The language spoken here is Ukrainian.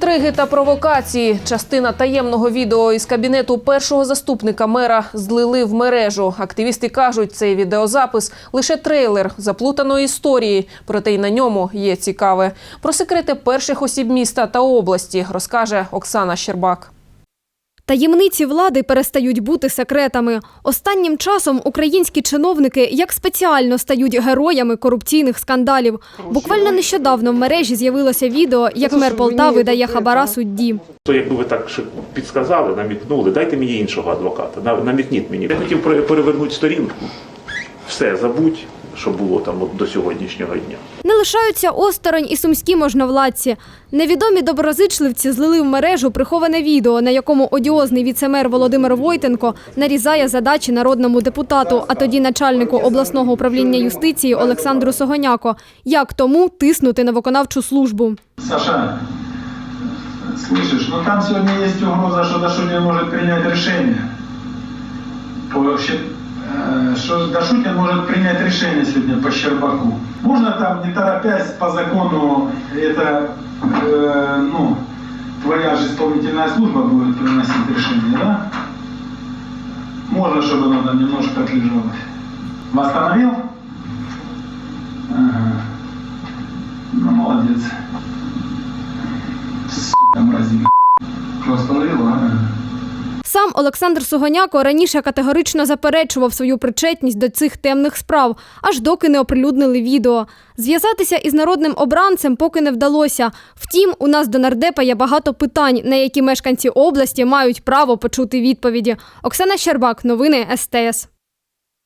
Інтриги та провокації. Частина таємного відео із кабінету першого заступника мера злили в мережу. Активісти кажуть, цей відеозапис лише трейлер заплутаної історії, проте й на ньому є цікаве. Про секрети перших осіб міста та області розкаже Оксана Щербак. Таємниці влади перестають бути секретами. Останнім часом українські чиновники як спеціально стають героями корупційних скандалів. Буквально нещодавно в мережі з'явилося відео, як мер Полтави дає хабара судді. То якби ви так підсказали, намікнули, дайте мені іншого адвоката, на- намікніть мені. Я хотів перевернути сторінку. Все, забудь, що було там от до сьогоднішнього дня. Не лишаються осторонь і сумські можновладці. Невідомі доброзичливці злили в мережу приховане відео, на якому одіозний віцемер Володимир Войтенко нарізає задачі народному депутату, а тоді начальнику обласного управління юстиції Олександру Согоняко. Як тому тиснути на виконавчу службу? Саша, слышишь, ну там сегодня есть угроза, что Дашутин может принять решение. По, Дашутин может принять решение сегодня по Щербаку. Можно там, не торопясь, по закону, это, э, ну, твоя же исполнительная служба будет приносить решение, да? Можно, чтобы оно там немножко отлежалось. Восстановил? Ага. Ну, молодец. Сука, остановила, а? Сам Олександр Сугоняко раніше категорично заперечував свою причетність до цих темних справ, аж доки не оприлюднили відео. Зв'язатися із народним обранцем поки не вдалося. Втім, у нас до нардепа є багато питань, на які мешканці області мають право почути відповіді. Оксана Щербак, новини СТС.